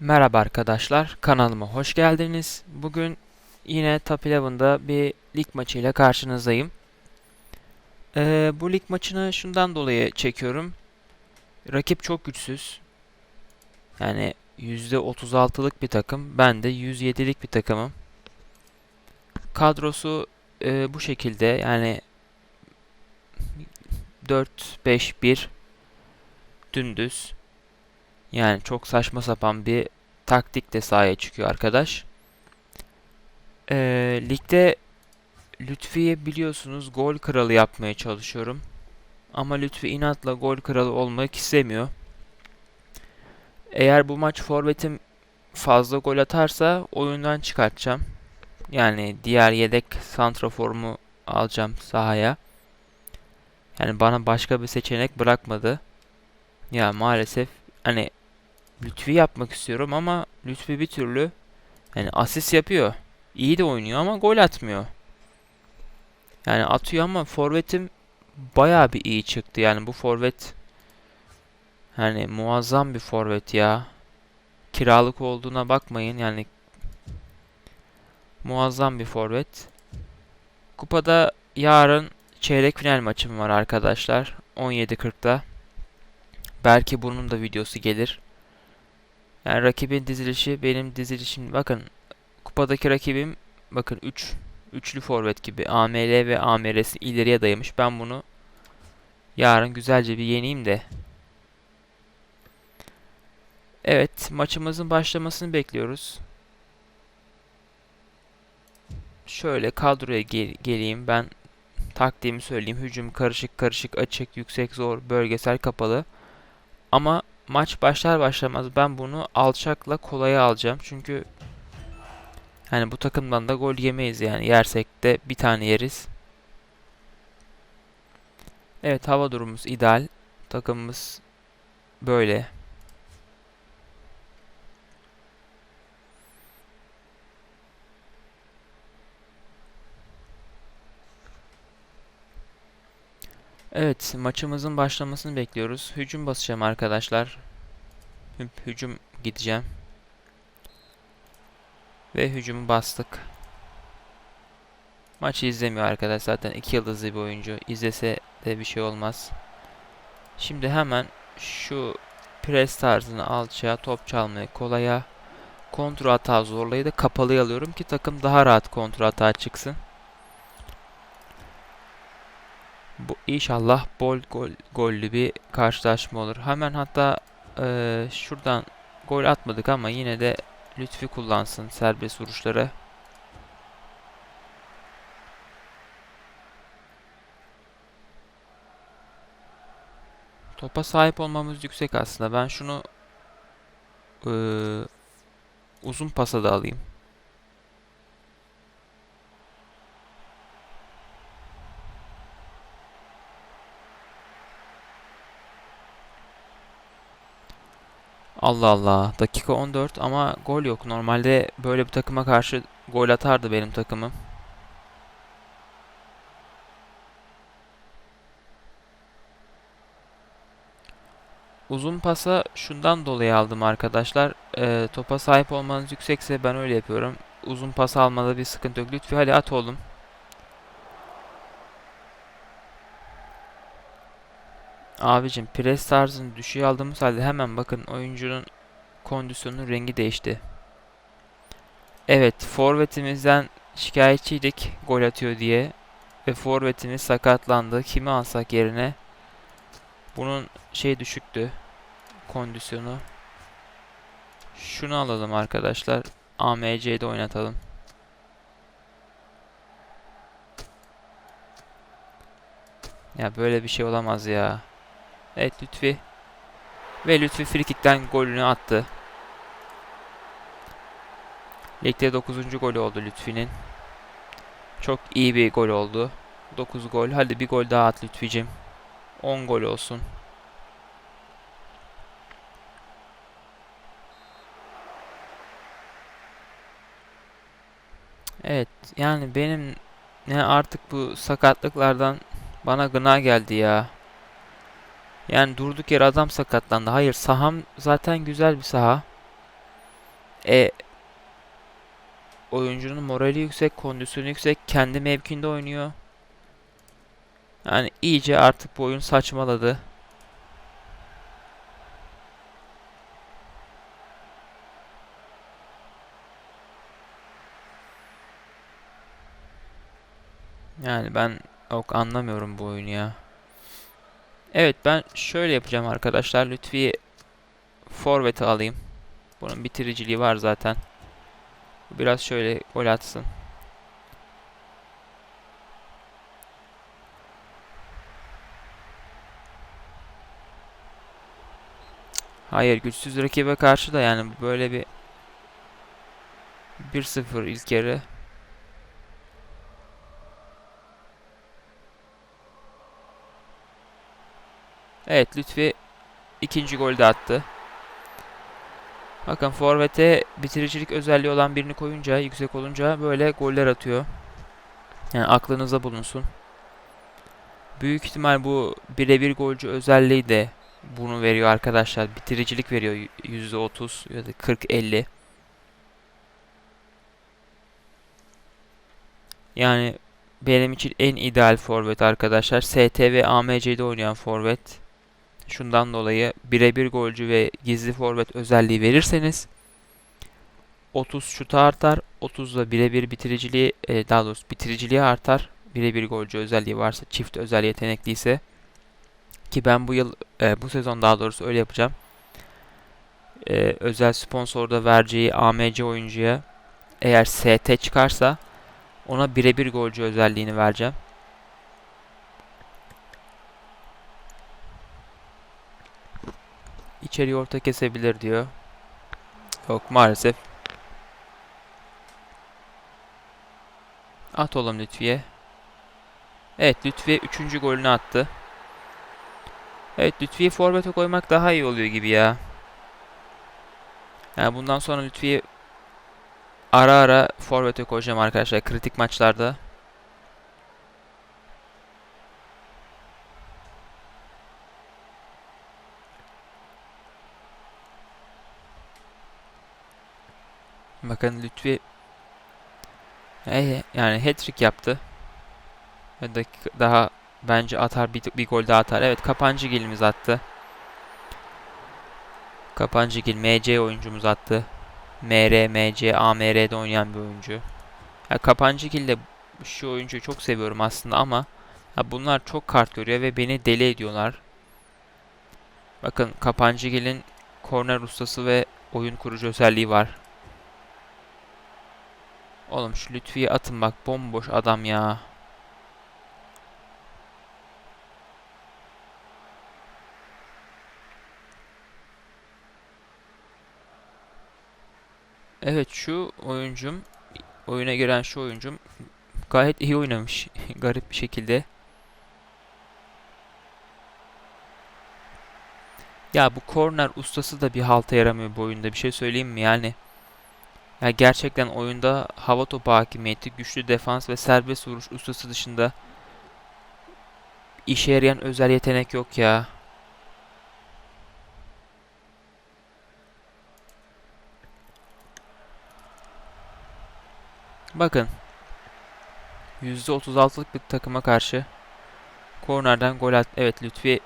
Merhaba arkadaşlar, kanalıma hoş geldiniz. Bugün yine Top 11'da bir lig maçıyla karşınızdayım. Ee, bu lig maçını şundan dolayı çekiyorum. Rakip çok güçsüz. Yani %36'lık bir takım, ben de 107'lik bir takımım. Kadrosu e, bu şekilde yani 4-5-1 dümdüz. Yani çok saçma sapan bir taktikle sahaya çıkıyor arkadaş. Ee, ligde Lütfi'yi biliyorsunuz gol kralı yapmaya çalışıyorum. Ama Lütfi inatla gol kralı olmak istemiyor. Eğer bu maç forvetim fazla gol atarsa oyundan çıkartacağım. Yani diğer yedek santraforumu alacağım sahaya. Yani bana başka bir seçenek bırakmadı. Ya maalesef hani Lütfi yapmak istiyorum ama Lütfi bir türlü yani asist yapıyor. İyi de oynuyor ama gol atmıyor. Yani atıyor ama forvetim bayağı bir iyi çıktı. Yani bu forvet hani muazzam bir forvet ya. Kiralık olduğuna bakmayın yani muazzam bir forvet. Kupada yarın çeyrek final maçım var arkadaşlar. 17.40'da. Belki bunun da videosu gelir. Yani rakibin dizilişi benim dizilişim. Bakın kupadaki rakibim bakın 3 üçlü forvet gibi AML ve AMR'si ileriye dayamış. Ben bunu yarın güzelce bir yeneyim de. Evet, maçımızın başlamasını bekliyoruz. Şöyle kadroya gel geleyim. Ben taktiğimi söyleyeyim. Hücum karışık karışık açık yüksek zor bölgesel kapalı. Ama maç başlar başlamaz ben bunu alçakla kolaya alacağım. Çünkü yani bu takımdan da gol yemeyiz yani. Yersek de bir tane yeriz. Evet hava durumumuz ideal. Takımımız böyle. Evet maçımızın başlamasını bekliyoruz. Hücum basacağım arkadaşlar. Hü hücum gideceğim. Ve hücumu bastık. Maçı izlemiyor arkadaş zaten iki yıldızlı bir oyuncu. İzlese de bir şey olmaz. Şimdi hemen şu pres tarzını alçağa top çalmayı kolaya kontrol hata zorlayı da kapalıya alıyorum ki takım daha rahat kontrol hata çıksın. Bu inşallah bol gol gollü bir karşılaşma olur. Hemen hatta e, şuradan gol atmadık ama yine de Lütfi kullansın serbest vuruşları. Topa sahip olmamız yüksek aslında. Ben şunu e, uzun pasa da alayım. Allah Allah. Dakika 14 ama gol yok. Normalde böyle bir takıma karşı gol atardı benim takımım. Uzun pasa şundan dolayı aldım arkadaşlar. Ee, topa sahip olmanız yüksekse ben öyle yapıyorum. Uzun pas almada bir sıkıntı yok. Lütfi hadi at oğlum. Abicim pres tarzını düşüğe aldığımız halde hemen bakın oyuncunun kondisyonu rengi değişti. Evet forvetimizden şikayetçiydik gol atıyor diye. Ve forvetimiz sakatlandı. Kimi alsak yerine? Bunun şey düşüktü. Kondisyonu. Şunu alalım arkadaşlar. AMC'de oynatalım. Ya böyle bir şey olamaz ya. Evet Lütfi. Ve Lütfi frikikten golünü attı. Ligde 9. golü oldu Lütfi'nin. Çok iyi bir gol oldu. 9 gol. Hadi bir gol daha at Lütfi'cim. 10 gol olsun. Evet yani benim ne artık bu sakatlıklardan bana gına geldi ya. Yani durduk yere adam sakatlandı. Hayır saham zaten güzel bir saha. E oyuncunun morali yüksek, kondisyonu yüksek, kendi mevkinde oynuyor. Yani iyice artık bu oyun saçmaladı. Yani ben yok anlamıyorum bu oyunu ya. Evet ben şöyle yapacağım arkadaşlar. Lütfi forvet'i alayım. Bunun bitiriciliği var zaten. Biraz şöyle gol atsın. Hayır güçsüz rakibe karşı da yani böyle bir 1-0 ilk yarı. Evet Lütfi ikinci golü de attı. Bakın forvete bitiricilik özelliği olan birini koyunca, yüksek olunca böyle goller atıyor. Yani aklınızda bulunsun. Büyük ihtimal bu birebir golcü özelliği de bunu veriyor arkadaşlar. Bitiricilik veriyor %30 ya da 40-50. Yani benim için en ideal forvet arkadaşlar. ST ve AMC'de oynayan forvet. Şundan dolayı birebir golcü ve gizli forvet özelliği verirseniz 30 şutu artar. 30 da birebir bitiriciliği e, daha doğrusu bitiriciliği artar. Birebir golcü özelliği varsa çift özel yetenekliyse ki ben bu yıl e, bu sezon daha doğrusu öyle yapacağım. E, özel sponsorda vereceği AMC oyuncuya eğer ST çıkarsa ona birebir golcü özelliğini vereceğim. İçeri orta kesebilir diyor. Yok maalesef. At oğlum Lütfiye. Evet Lütfiye 3. golünü attı. Evet Lütfiye forvete koymak daha iyi oluyor gibi ya. Yani bundan sonra Lütfiye ara ara forvete koyacağım arkadaşlar kritik maçlarda. Bakın Lütfi e, yani hat-trick yaptı. Ve dakika daha bence atar bir, bir gol daha atar. Evet Kapancıgil'imiz attı. Kapancıgil MC oyuncumuz attı. MR, MC, AMR'de oynayan bir oyuncu. Ya Kapancıgil de şu oyuncuyu çok seviyorum aslında ama ya bunlar çok kart görüyor ve beni deli ediyorlar. Bakın Kapancıgil'in korner ustası ve oyun kurucu özelliği var. Oğlum şu Lütfi'yi atın bak bomboş adam ya. Evet şu oyuncum oyuna giren şu oyuncum gayet iyi oynamış garip bir şekilde. Ya bu korner ustası da bir halta yaramıyor bu oyunda bir şey söyleyeyim mi yani. Ya gerçekten oyunda hava topu hakimiyeti, güçlü defans ve serbest vuruş ustası dışında işe yarayan özel yetenek yok ya. Bakın. %36'lık bir takıma karşı kornerden gol at. Evet Lütfi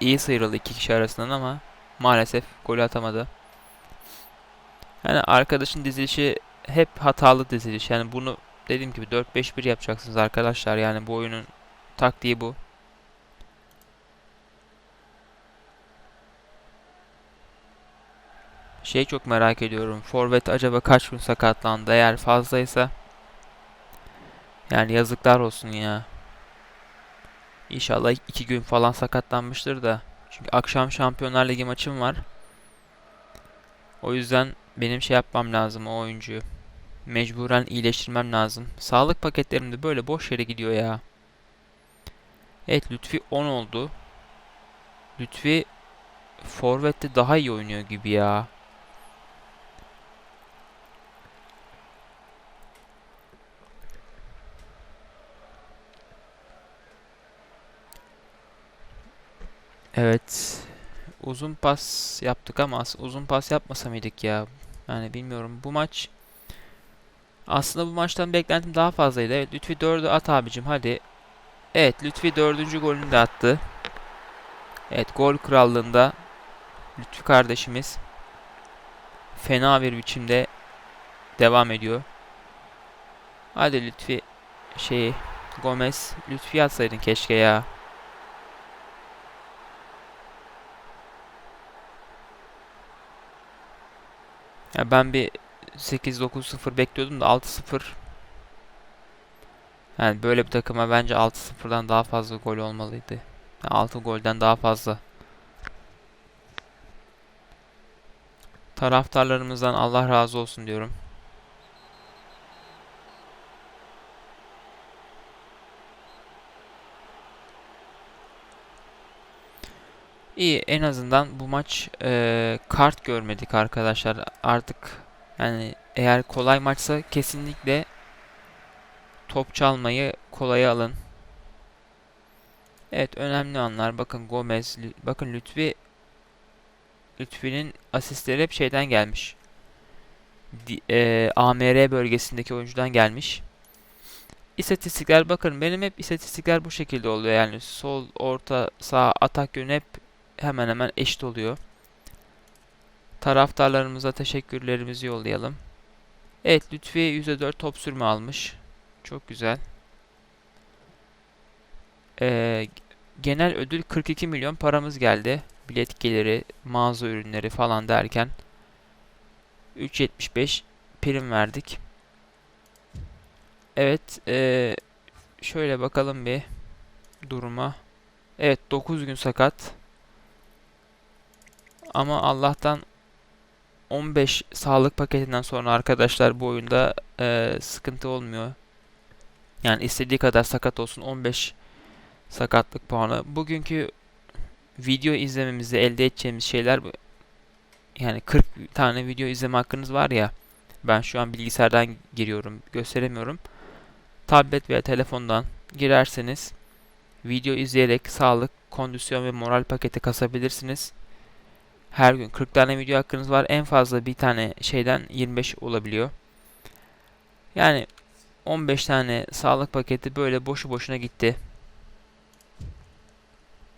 iyi sıyrıldı iki kişi arasından ama maalesef gol atamadı. Yani arkadaşın dizilişi hep hatalı diziliş. Yani bunu dediğim gibi 4-5-1 yapacaksınız arkadaşlar. Yani bu oyunun taktiği bu. Şey çok merak ediyorum. Forvet acaba kaç gün sakatlandı? Eğer fazlaysa yani yazıklar olsun ya. İnşallah iki gün falan sakatlanmıştır da. Çünkü akşam Şampiyonlar Ligi maçım var. O yüzden benim şey yapmam lazım o oyuncuyu. Mecburen iyileştirmem lazım. Sağlık paketlerim de böyle boş yere gidiyor ya. Evet Lütfi 10 oldu. Lütfi Forvet'te daha iyi oynuyor gibi ya. Evet. Uzun pas yaptık ama uzun pas yapmasa mıydık ya? Yani bilmiyorum. Bu maç aslında bu maçtan beklentim daha fazlaydı. Evet Lütfi 4'ü at abicim hadi. Evet Lütfi 4. golünü de attı. Evet gol krallığında Lütfi kardeşimiz fena bir biçimde devam ediyor. Hadi Lütfi şeyi Gomez Lütfi atsaydın keşke ya. Ya ben bir 8-9-0 bekliyordum da 6-0 yani böyle bir takıma bence 6-0'dan daha fazla gol olmalıydı. Yani 6 golden daha fazla. Taraftarlarımızdan Allah razı olsun diyorum. İyi en azından bu maç e, kart görmedik arkadaşlar. Artık yani eğer kolay maçsa kesinlikle top çalmayı kolaya alın. Evet önemli anlar. Bakın Gomez, bakın Lütfi Lütfi'nin asistleri hep şeyden gelmiş. E, AMR bölgesindeki oyuncudan gelmiş. İstatistikler bakın benim hep istatistikler bu şekilde oluyor. Yani sol, orta, sağ, atak yönü hep hemen hemen eşit oluyor. Taraftarlarımıza teşekkürlerimizi yollayalım. Evet Lütfi %4 top sürme almış. Çok güzel. Ee, genel ödül 42 milyon paramız geldi. Bilet geliri, mağaza ürünleri falan derken 3.75 prim verdik. Evet, ee, şöyle bakalım bir duruma. Evet, 9 gün sakat. Ama Allah'tan 15 sağlık paketinden sonra arkadaşlar bu oyunda ee, sıkıntı olmuyor. Yani istediği kadar sakat olsun 15 sakatlık puanı. Bugünkü video izlememizde elde edeceğimiz şeyler. Yani 40 tane video izleme hakkınız var ya. Ben şu an bilgisayardan giriyorum, gösteremiyorum. Tablet veya telefondan girerseniz video izleyerek sağlık, kondisyon ve moral paketi kasabilirsiniz. Her gün 40 tane video hakkınız var. En fazla bir tane şeyden 25 olabiliyor. Yani 15 tane sağlık paketi böyle boşu boşuna gitti.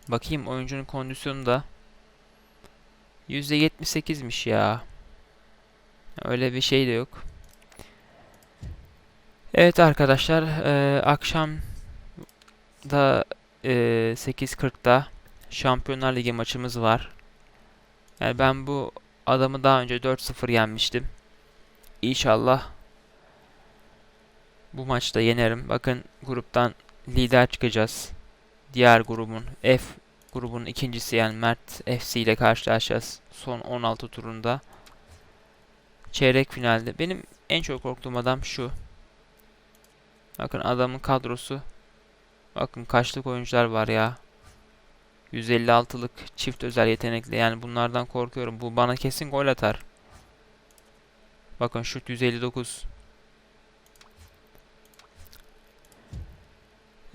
Bakayım oyuncunun kondisyonu da %78'miş ya. Öyle bir şey de yok. Evet arkadaşlar, e, akşam da e, 8.40'da Şampiyonlar Ligi maçımız var. Yani ben bu adamı daha önce 4-0 yenmiştim. İnşallah bu maçta yenerim. Bakın gruptan lider çıkacağız. Diğer grubun F grubun ikincisi yani Mert FC ile karşılaşacağız. Son 16 turunda. Çeyrek finalde. Benim en çok korktuğum adam şu. Bakın adamın kadrosu. Bakın kaçlık oyuncular var ya. 156'lık çift özel yetenekli. Yani bunlardan korkuyorum. Bu bana kesin gol atar. Bakın şut 159.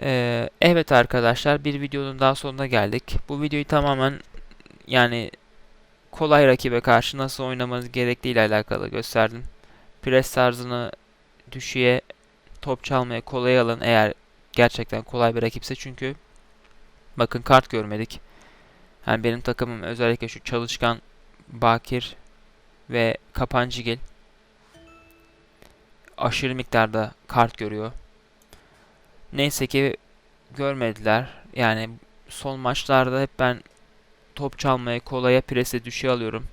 Ee, evet arkadaşlar bir videonun daha sonuna geldik. Bu videoyu tamamen yani kolay rakibe karşı nasıl oynamanız gerektiği ile alakalı gösterdim. Pres tarzını düşüğe top çalmaya kolay alın eğer gerçekten kolay bir rakipse çünkü bakın kart görmedik. Yani benim takımım özellikle şu çalışkan Bakir ve Kapancıgil aşırı miktarda kart görüyor. Neyse ki görmediler. Yani son maçlarda hep ben top çalmaya, kolaya, prese düşüğe alıyorum.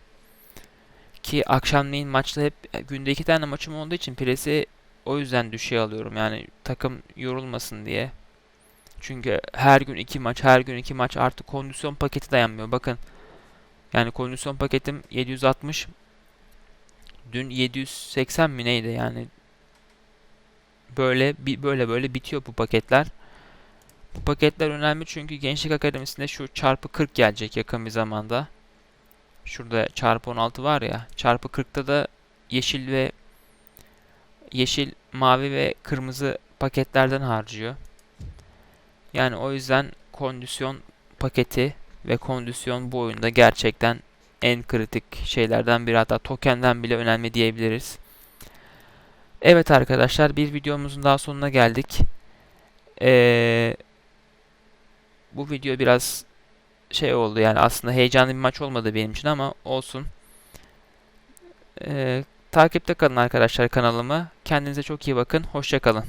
Ki akşamleyin maçta hep günde iki tane maçım olduğu için presi o yüzden düşüğe alıyorum. Yani takım yorulmasın diye. Çünkü her gün iki maç, her gün iki maç artık kondisyon paketi dayanmıyor. Bakın. Yani kondisyon paketim 760. Dün 780 mi neydi yani böyle böyle böyle bitiyor bu paketler. Bu paketler önemli çünkü Gençlik Akademisi'nde şu çarpı 40 gelecek yakın bir zamanda. Şurada çarpı 16 var ya. Çarpı 40'ta da yeşil ve yeşil, mavi ve kırmızı paketlerden harcıyor. Yani o yüzden kondisyon paketi ve kondisyon bu oyunda gerçekten en kritik şeylerden biri hatta tokenden bile önemli diyebiliriz. Evet arkadaşlar bir videomuzun daha sonuna geldik. Ee, bu video biraz şey oldu yani aslında heyecanlı bir maç olmadı benim için ama olsun. Ee, takipte kalın arkadaşlar kanalımı. Kendinize çok iyi bakın. Hoşça kalın.